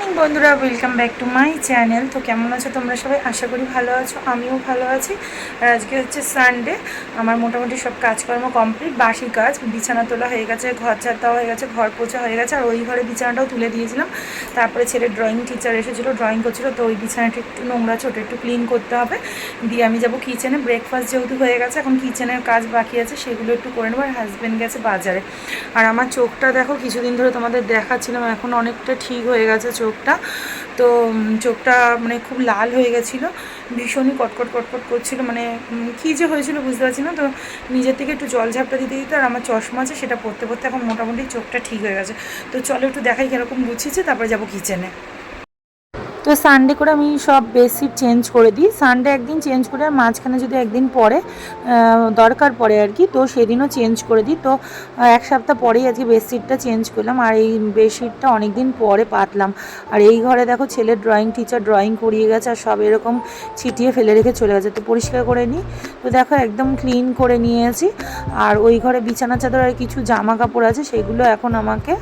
Morning বন্ধুরা welcome back to my channel তো কেমন আছো তোমরা সবাই? আশা করি ভালো আছো, আমিও ভালো আছি। আর আজকে হচ্ছে সানডে আমার মোটামুটি সব কাজকর্ম কমপ্লিট বাসি কাজ, বিছানা তোলা হয়ে গেছে, ঘর দেওয়া হয়ে গেছে, ঘর পোছা হয়ে গেছে, আর ওই ঘরে বিছানাটাও তুলে দিয়েছিলাম। তারপরে ছেলে ড্রয়িং টিচার এসেছিল ড্রয়িং করছিল, তো ওই বিছানাটা একটু নোংরা ছোটো, একটু ক্লিন করতে হবে। দিয়ে আমি যাব কিচেনে ব্রেকফাস্ট যেহেতু হয়ে গেছে, এখন কিচেনের কাজ বাকি আছে, সেগুলো একটু করে নেব, আর হাজব্যান্ড গেছে বাজারে। আর আমার চোখটা দেখো, কিছুদিন ধরে তোমাদের দেখাচ্ছিলাম, এখন অনেকটা ঠিক হয়ে গেছে চোখটা। তো চোখটা মানে খুব লাল হয়ে গেছিল। ভীষণই কটকট কটকট করছিল। মানে কি যে হয়েছিল বুঝতে পারছি না। তো নিজের থেকে একটু জল ঝাপটা দিতে দিতে আর আমার চশমা আছে, সেটা পড়তে পড়তে এখন মোটামুটি চোখটা ঠিক হয়ে গেছে। তো চলো একটু দেখাই কীরকম গুছিয়েছে, তারপরে যাব কিচেনে তো সানডে করে আমি সব বেডশিট চেঞ্জ করে দিই। সানডে একদিন চেঞ্জ করে আর মাঝখানে যদি একদিন পরে দরকার পড়ে আর কি, তো সেদিনও চেঞ্জ করে দিই। তো এক সপ্তাহ পরেই আজকে বেডশিটটা চেঞ্জ করলাম আর এই বেডশিটটা অনেক দিন পরে পাতলাম। আর এই ঘরে দেখো ছেলের ড্রয়িং টিচার ড্রয়িং করিয়ে গেছে আর সব এরকম ছিটিয়ে ফেলে রেখে চলে গেছে। তো পরিষ্কার করে নিই। তো দেখো একদম ক্লিন করে নিয়েছি। আর ওই ঘরে বিছানা চাদর আর কিছু জামা কাপড় আছে, সেগুলো এখন আমাকে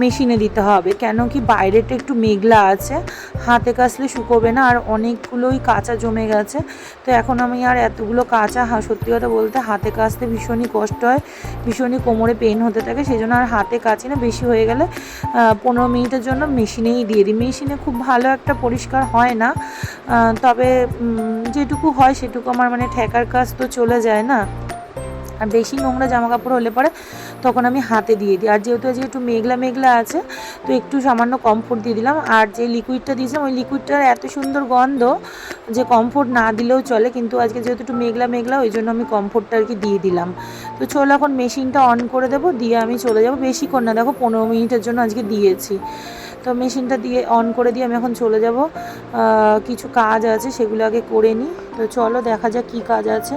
মেশিনে দিতে হবে। কেন কি বাইরেটা একটু মেঘলা আছে, হাতে কাচলে শুকোবে না, আর অনেকগুলোই কাঁচা জমে গেছে। তো এখন আমি আর এতগুলো কাঁচা সত্যি কথা বলতে হাতে কাচতে ভীষণই কষ্ট হয়, ভীষণই কোমরে পেন হতে থাকে সেই জন্য আর হাতে কাচি না, বেশি হয়ে গেলে পনেরো মিনিটের জন্য মেশিনেই দিয়ে দিই। মেশিনে খুব ভালো একটা পরিষ্কার হয় না তবে যেটুকু হয় সেটুকু আমার মানে ঠেকার কাজ তো চলে যায় না। আর বেশি নোংরা জামা কাপড় হলে পরে তখন আমি হাতে দিয়ে দিই। আর যেহেতু আজকে একটু মেঘলা মেঘলা আছে, তো একটু সামান্য কমফোর্ট দিয়ে দিলাম। আর যে লিকুইডটা দিয়েছিলাম, ওই লিকুইডটার এত সুন্দর গন্ধ যে কমফোর্ট না দিলেও চলে। কিন্তু আজকে যেহেতু একটু মেঘলা মেঘলা, ওই জন্য আমি কমফোর্টটা আর কি দিয়ে দিলাম। তো চলো এখন মেশিনটা অন করে দেবো, দিয়ে আমি চলে যাব। বেশিক্ষণ না, দেখো পনেরো মিনিটের জন্য আজকে দিয়েছি। তো মেশিনটা দিয়ে অন করে দিয়ে আমি এখন চলে যাব। কিছু কাজ আছে, সেগুলো আগে করে নিই। তো চলো দেখা যাক কী কাজ আছে।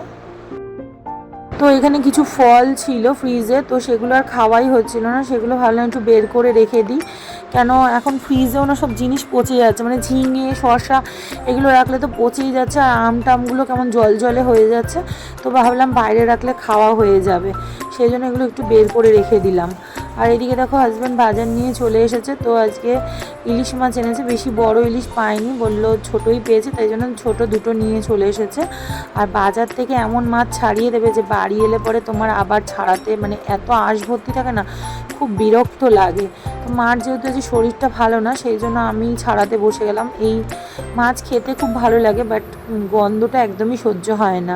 তো এখানে কিছু ফল ছিল ফ্রিজে তো সেগুলো আর খাওয়াই হচ্ছিল না। সেগুলো ভাবলাম একটু বের করে রেখে দিই। কেন এখন ফ্রিজেও না সব জিনিস পচে যাচ্ছে মানে ঝিঙে, শসা, এগুলো রাখলে তো পচেই যাচ্ছে, আর আম টামগুলো কেমন জল জলে হয়ে যাচ্ছে। তো ভাবলাম বাইরে রাখলে খাওয়া হয়ে যাবে। সেই জন্য এগুলো একটু বের করে রেখে দিলাম। আর এদিকে দেখো হাজব্যান্ড বাজার নিয়ে চলে এসেছে, তো আজকে ইলিশ মাছ এনেছে, বেশি বড় ইলিশ পায়নি, বলল ছোটোই পেয়েছে, তাই জন্য ছোট দুটো নিয়ে চলে এসেছে। আর বাজার থেকে এমন মাছ ছাড়িয়ে দেবে যে বাড়ি এলে পরে তোমার আবার ছাড়াতে মানে এত আঁশ ভর্তি থাকে না, খুব বিরক্ত লাগে। তো মার যেহেতু আজকে শরীরটা ভালো না, সেই জন্য আমি ছাড়াতে বসে গেলাম। এই মাছ খেতে খুব ভালো লাগে বাট গন্ধটা একদমই সহ্য হয় না।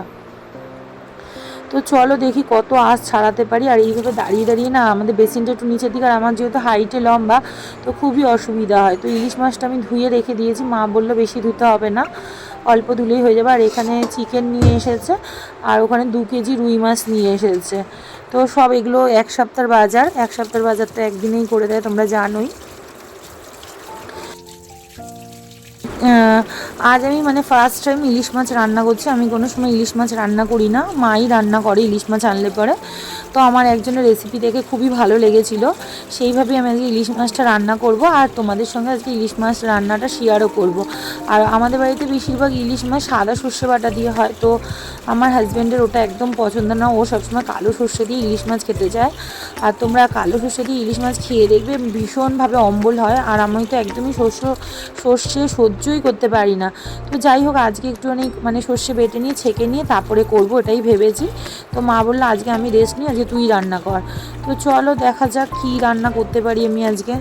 তো চলো দেখি কত আঁশ ছাড়াতে পারি। আর এইভাবে দাঁড়িয়ে দাঁড়িয়ে না আমাদের বেসিনটা একটু নিচের দিকে আর আমার যেহেতু হাইটে লম্বা, তো খুবই অসুবিধা হয়। তো ইলিশ মাছটা আমি ধুয়ে রেখে দিয়েছি। মা বলল বেশি ধুতে হবে না, অল্প ধুলেই হয়ে যাবে। আর এখানে চিকেন নিয়ে এসেছে, আর ওখানে দু কেজি রুই মাছ নিয়ে এসেছে। তো সব এগুলো এক সপ্তাহের বাজার, এক সপ্তাহের বাজারটা একদিনেই করে দেয়, তোমরা জানোই। আজ আমি মানে ফার্স্ট টাইম ইলিশ মাছ রান্না করছি। আমি কোনো সময় ইলিশ মাছ রান্না করি না। মাই রান্না করে ইলিশ মাছ আনলে পরে। তো আমার একজনের রেসিপি দেখে খুবই ভালো লেগেছিল। সেইভাবেই আমি আজকে ইলিশ মাছটা রান্না করব আর তোমাদের সঙ্গে আজকে ইলিশ মাছ রান্নাটা শেয়ারও করব। আর আমাদের বাড়িতে বেশিরভাগ ইলিশ মাছ সাদা সর্ষে বাটা দিয়ে হয়। তো আমার হাজব্যান্ডের ওটা একদম পছন্দ না। ও সবসময় কালো সর্ষে দিয়ে ইলিশ মাছ খেতে চায়। আর তোমরা কালো সর্ষে দিয়ে ইলিশ মাছ খেয়ে দেখবে ভীষণভাবে অম্বল হয়। আর আমি তো একদমই শস্য সর্ষে সহ্যই করতে পারি না। তো যাই হোক, আজকে একটুখানি মানে সর্ষে বেটে নিয়ে, ছেঁকে নিয়ে তারপরে করব এটাই ভেবেছি। তো মা বলল, আজকে আমি রেস্ট নিই আজকে তুই রান্না কর। তো চলো দেখা যাক কী রান্না করতে পারি আমি আজকে।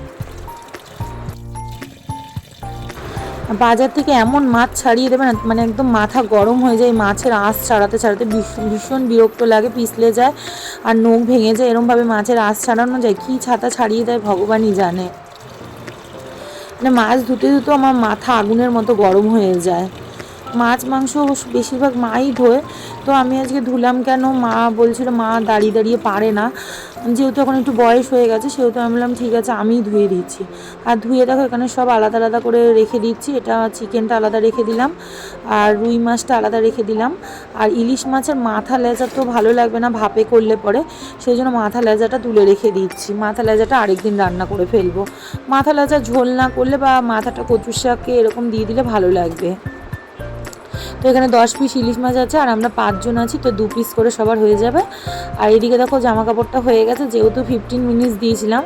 বাজার থেকে এমন মাছ ছাড়িয়ে দেবে না মানে একদম মাথা গরম হয়ে যায় মাছের আঁশ ছাড়াতে ছাড়াতে ভীষণ বিরক্ত লাগে, পিছলে যায় আর নখ ভেঙে যায়, এরমভাবে মাছের আঁশ ছাড়ানো যায়, কী ছাতা ছাড়িয়ে দেয় ভগবানই জানে। মানে মাছ ধুতে ধুতে আমার মাথা আগুনের মতো গরম হয়ে যায়। মাছ, মাংস বেশিরভাগ মাই ধোয় তো আমি আজকে ধুলাম কেন? মা বলছিল, মা দাঁড়িয়ে দাঁড়িয়ে পারে না। যেহেতু এখন একটু বয়স হয়ে গেছে, সেহেতু আমি বললাম, ঠিক আছে, আমিই ধুয়ে দিচ্ছি। আর ধুয়ে দেখো, এখানে সব আলাদা আলাদা করে রেখে দিচ্ছি। এটা চিকেনটা আলাদা রেখে দিলাম, আর রুই মাছটা আলাদা রেখে দিলাম। আর ইলিশ মাছের মাথা লেজা তো ভালো লাগবে না, ভাপে করলে পরে। সেই জন্য মাথা লেজাটা তুলে রেখে দিচ্ছি। মাথা লেজাটা আরেকদিন রান্না করে ফেলব। মাথা লেজা ঝোল না করলে বা মাথাটা কচুর শাককে এরকম দিয়ে দিলে ভালো লাগবে। তো এখানে দশ পিস ইলিশ মাছ আছে, আর আমরা পাঁচজন আছি, তো দু পিস করে সবার হয়ে যাবে। আর এদিকে দেখো জামা কাপড়টা হয়ে গেছে, যেহেতু ফিফটিন মিনিটস দিয়েছিলাম,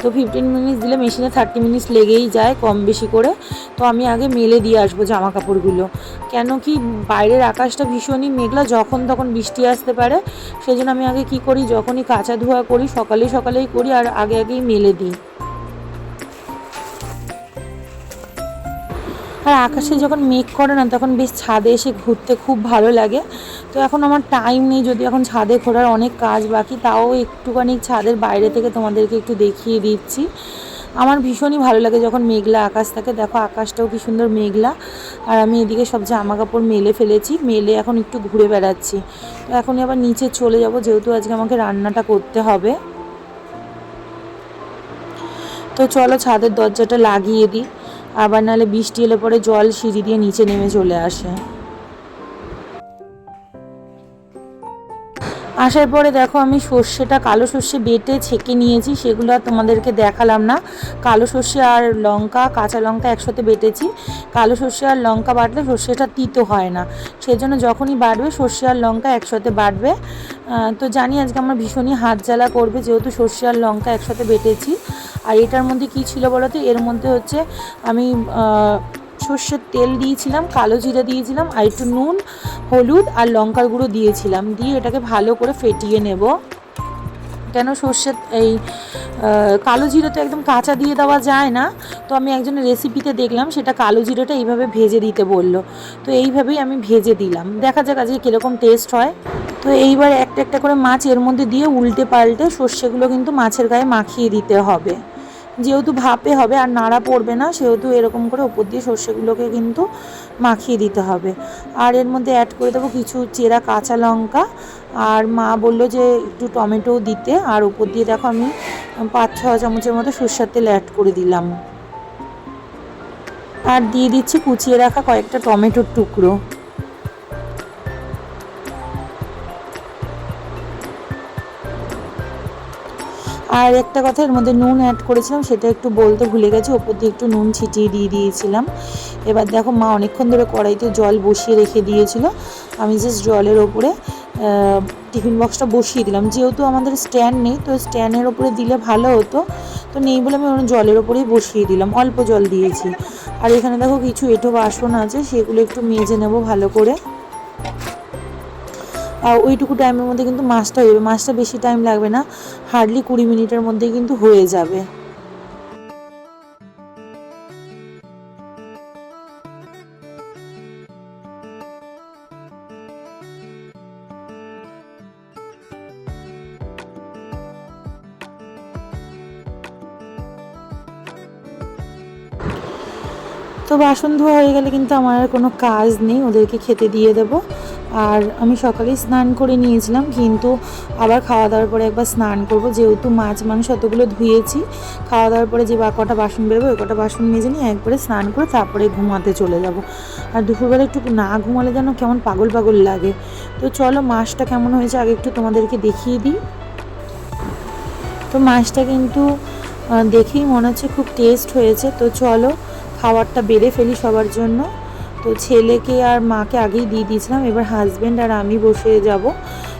তো ফিফটিন মিনিটস দিলে মেশিনে থার্টি মিনিটস লেগেই যায় কম বেশি করে। তো আমি আগে মেলে দিয়ে আসব জামা কাপড়গুলো কেন কি বাইরের আকাশটা ভীষণই মেঘলা, যখন তখন বৃষ্টি আসতে পারে সেই জন্য আমি আগে কি করি, যখনই কাঁচা ধোয়া করি সকালে সকালেই করি, আর আগে আগেই মেলে দিই। আর আকাশে যখন মেঘ করে না, তখন বেশ ছাদে এসে ঘুরতে খুব ভালো লাগে। তো এখন আমার টাইম নেই, যদি এখন ছাদে ঘোরার অনেক কাজ বাকি, তাও একটুখানি ছাদের বাইরে থেকে তোমাদেরকে একটু দেখিয়ে দিচ্ছি। আমার ভীষণই ভালো লাগে যখন মেঘলা আকাশ থাকে। দেখো আকাশটাও কি সুন্দর মেঘলা। আর আমি এদিকে সব জামা কাপড় মেলে ফেলেছি, মেলে এখন একটু ঘুরে বেড়াচ্ছি। তো এখন আবার নিচে চলে যাব, যেহেতু আজকে আমাকে রান্নাটা করতে হবে। তো চলো ছাদের দরজাটা লাগিয়ে দিই। আবার নাহলে বৃষ্টি এলে পরে জল সিঁড়ি দিয়ে নিচে নেমে চলে আসে। আসার পরে দেখো আমি সর্ষেটা, কালো সর্ষে বেটে ছেঁকে নিয়েছি, সেগুলো আর তোমাদেরকে দেখালাম না। কালো সর্ষে আর লঙ্কা, কাঁচা লঙ্কা একসাথে বেটেছি। কালো সর্ষে আর লঙ্কা বাটলে সর্ষেটা তিতো হয় না। সেজন্য যখনই বাটবে, সর্ষে আর লঙ্কা একসাথে বাটবে। তো জানি আজকে আমার ভীষণই হাত জ্বালা করবে, যেহেতু সর্ষে আর লঙ্কা একসাথে বেটেছি। আর এটার মধ্যে কি ছিল বলো তো? এর মধ্যে হচ্ছে আমি সর্ষের তেল দিয়েছিলাম, কালো জিরে দিয়েছিলাম, আর একটু নুন, হলুদ আর লঙ্কার গুঁড়ো দিয়েছিলাম। দিয়ে এটাকে ভালো করে ফেটিয়ে নেব। কেন সর্ষের এই কালো জিরে তো একদম কাঁচা দিয়ে দেওয়া যায় না। তো আমি একজনের রেসিপিতে দেখলাম, সেটা কালো জিরেটা এইভাবে ভেজে দিতে বলল। তো এইভাবেই আমি ভেজে দিলাম। দেখা যাক আজকে কীরকম টেস্ট হয়। তো এইবার একটা একটা করে মাছ এর মধ্যে দিয়ে উল্টে পাল্টে সর্ষেগুলো কিন্তু মাছের গায়ে মাখিয়ে দিতে হবে। যেহেতু ভাপে হবে আর নাড়া পড়বে না, সেহেতু এরকম করে ওপর দিয়ে সর্ষেগুলোকে কিন্তু মাখিয়ে দিতে হবে। আর এর মধ্যে অ্যাড করে দেবো কিছু চেরা কাঁচা লঙ্কা। আর মা বলল যে একটু টমেটো দিতে, আর ওপর দিয়ে দেখো আমি পাঁচ ছ চামচের মতো সর্ষের তেল অ্যাড করে দিলাম। আর দিয়ে দিচ্ছি কুচিয়ে রাখা কয়েকটা টমেটোর টুকরো। আর একটা কথা, এর মধ্যে নুন অ্যাড করেছিলাম, সেটা একটু বলতে ভুলে গেছি, ওপর দিয়ে একটু নুন ছিটিয়ে দিয়ে দিয়েছিলাম। এবার দেখো, মা অনেকক্ষণ ধরে কড়াইতে জল বসিয়ে রেখে দিয়েছিল। আমি জাস্ট জলের ওপরে টিফিন বক্সটা বসিয়ে দিলাম। যেহেতু আমাদের স্ট্যান্ড নেই, তো স্ট্যান্ডের ওপরে দিলে ভালো হতো। তো নেই বলে আমি জলের ওপরেই বসিয়ে দিলাম, অল্প জল দিয়েছি। আর এখানে দেখো, কিছু এঁটো বাসন আছে, সেগুলো একটু মেজে নেব ভালো করে। ওইটুকু টাইমের মধ্যে কিন্তু মাছটা হয়ে যাবে। মাছটা বেশি টাইম লাগবে না হার্ডলি কুড়ি মিনিটের মধ্যে কিন্তু হয়ে যাবে। তো বাসন ধোয়া হয়ে গেলে কিন্তু আমার আর কোনো কাজ নেই, ওদেরকে খেতে দিয়ে দেব। আর আমি সকালেই স্নান করে নিয়েছিলাম, কিন্তু আবার খাওয়া দাওয়ার পরে একবার স্নান করব। যেহেতু মাছ, মাংস অতগুলো ধুয়েছি খাওয়া দাওয়ার পরে যে বা কটা বাসন বেরোবে, ওই কটা বাসন মেজে নিয়ে একবারে স্নান করে তারপরে ঘুমাতে চলে যাব। আর দুপুরবেলা একটু না ঘুমালে যেন কেমন পাগল পাগল লাগে। তো চলো মাছটা কেমন হয়েছে আগে একটু তোমাদেরকে দেখিয়ে দিই। তো মাছটা কিন্তু দেখেই মনে হচ্ছে খুব টেস্ট হয়েছে। তো চলো খাবারটা বেড়ে ফেলি সবার জন্য। তো ছেলেকে আর মাকে আগেই দিয়ে দিয়েছিলাম, এবার হাজব্যান্ড আর আমি বসে যাব।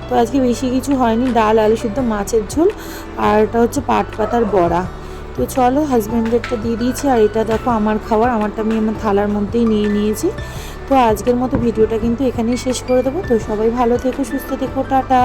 তো আজকে বেশি কিছু হয়নি, ডাল, আলু শুদ্ধ মাছের ঝোল, আর এটা হচ্ছে পাট পাতার বড়া। তো চলো হাজব্যান্ডেরটা দিয়ে দিয়েছি, আর এটা দেখো আমার খাবার আমারটা আমি আমার থালার মধ্যেই নিয়ে নিয়েছি। তো আজকের মতো ভিডিওটা কিন্তু এখানেই শেষ করে দেবো। তো সবাই ভালো থেকো, সুস্থ থেকো, টাটা।